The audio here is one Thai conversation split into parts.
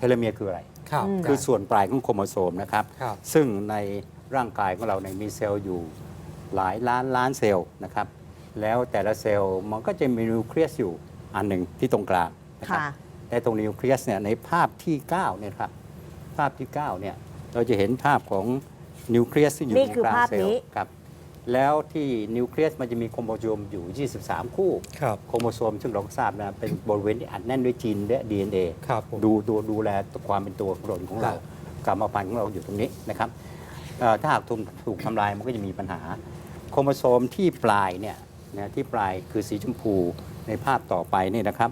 เทเลเมียร์คืออะไร ครับอืมคือส่วนปลายของโครโมโซมนะครับ ครับซึ่งในร่างกายของเราเนี่ยมีเซลล์อยู่หลายล้านล้านเซลล์นะครับ แล้วแต่ละเซลล์มันก็จะมีนิวเคลียสอยู่อันหนึ่งที่ตรงกลางนะครับ ค่ะในตรงนิวเคลียสเนี่ยในภาพที่9เนี่ยครับภาพที่9เนี่ยเราจะเห็นภาพของนิวเคลียสที่อยู่นี่ตรงคือกลางภาพเซลนี้ ล์ครับ แล้วที่นิวเคลียสมันจะมีโครโมโซมอยู่ 23 คู่ ครับ โครโมโซมซึ่งเราก็ทราบนะ เป็นบริเวณที่อัดแน่นด้วยจีนและ DNA ครับผม ดูดูดูแลความเป็นตัวตนของเราครับกรรมพันธุ์ของเราอยู่ตรงนี้นะครับเอ่อถ้าหากถูกถูกทำลายมันก็จะมีปัญหา โครโมโซมที่ปลายเนี่ยนะที่ปลายคือสีชมพูในภาพต่อไปนี่นะครับ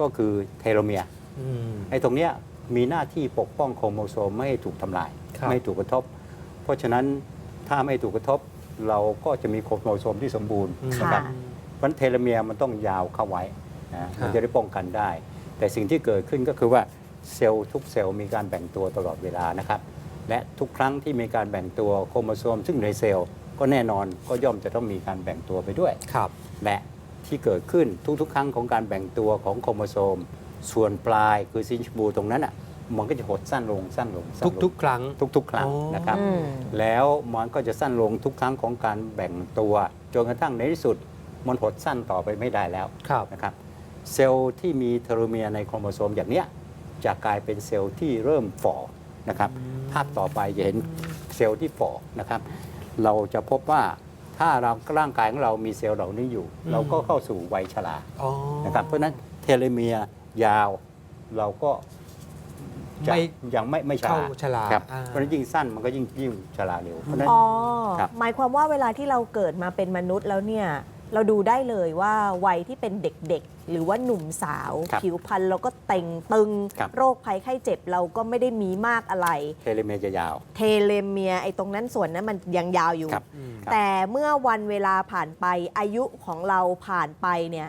ก็คือเทโลเมียร์อืม ไอ้ตรงเนี้ยมีหน้าที่ปกป้องโครโมโซมไม่ให้ถูกทำลาย ครับ ไม่ให้ถูกกระทบ เพราะฉะนั้นถ้าไม่ถูกกระทบ เราก็จะมีโครโมโซมที่สมบูรณ์อืมนะคค่ะรับเพราะฉะนั้นเทโลเมียร์มันต้องยาวเข้าไว้นะมันครับจะได้ป้องกันได้ แต่สิ่งที่เกิดขึ้นก็คือว่าเซลล์ทุกเซลล์มีการแบ่งตัวตลอดเวลานะครับและทุกครั้งที่มีการแบ่งตัวโครโมโซม ซึ่งอยู่ในเซลล์ก็แน่นอนก็ย่อมจะต้องมีการแบ่งตัวไปด้วยครับและที่เกิดขึ้นทุกๆ ครั้งของการแบ่งตัวของโครโมโซม ส่วนปลายคือซินชบูตรงนั้นอะ มันก็จะหดสั้นลงสั้นลงสั้นลงทุกๆ ครั้ง ทุกๆ ครั้งอ๋อ นะครับ อืม แล้วมันก็จะสั้นลงทุกครั้งของการแบ่งตัวจนกระทั่งในที่สุดมันหดสั้นต่อไปไม่ได้แล้วครับ นะครับ เซลล์ที่มีเทโลเมียร์ในโครโมโซมอย่างเนี้ยจะกลายเป็นเซลล์ที่เริ่มฝ่อนะครับภาพต่อไปจะเห็นเซลล์ที่ฝ่อนะครับ เราจะพบว่าถ้าเราร่างกายของเรามีเซลล์เหล่านี้อยู่อืมเราก็เข้าสู่วัยชรา อ๋อ นะครับเพราะฉะนั้นเทโลเมียร์ยาวเราก็ จะไม่ยังไม่ไม่ชราเข้าชราครับอ่า เพราะฉะนั้นยิ่งสั้นมันก็ยิ่งยิ่งชราเร็วเพราะฉะนั้น อ๋อ ครับ หมายความว่าเวลาที่เราเกิดมาเป็นมนุษย์แล้วเนี่ย เราดูได้เลยว่าวัยที่เป็นเด็กๆ หรือว่าหนุ่มสาว ครับผิวพรรณเราก็เต่งตึง ครับ โรคภัยไข้เจ็บเราก็ไม่ได้มีมากอะไร เทโลเมียร์จะยาว เทเลเมียร์ไอ้ตรงนั้นส่วนนั้นมันยังยาวอยู่ ครับอืมแต่เมื่อวันเวลาผ่านไปอายุของเราผ่านไปเนี่ย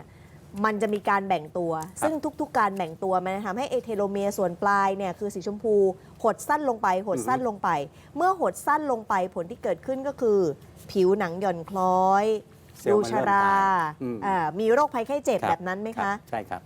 มันจะมีการแบ่งตัว ซึ่งทุก ๆ การแบ่งตัวมันทำให้เอเทโลเมียส่วนปลายเนี่ยคือสีชมพู หดสั้นลงไป หดสั้นลงไป เมื่อหดสั้นลงไปผลที่เกิดขึ้นก็คือ ผิวหนังหย่อนคล้อยดูชราาอ่ามีโรคภัยไข้เจ็บแบบนั้นไหมคะใช่ครับ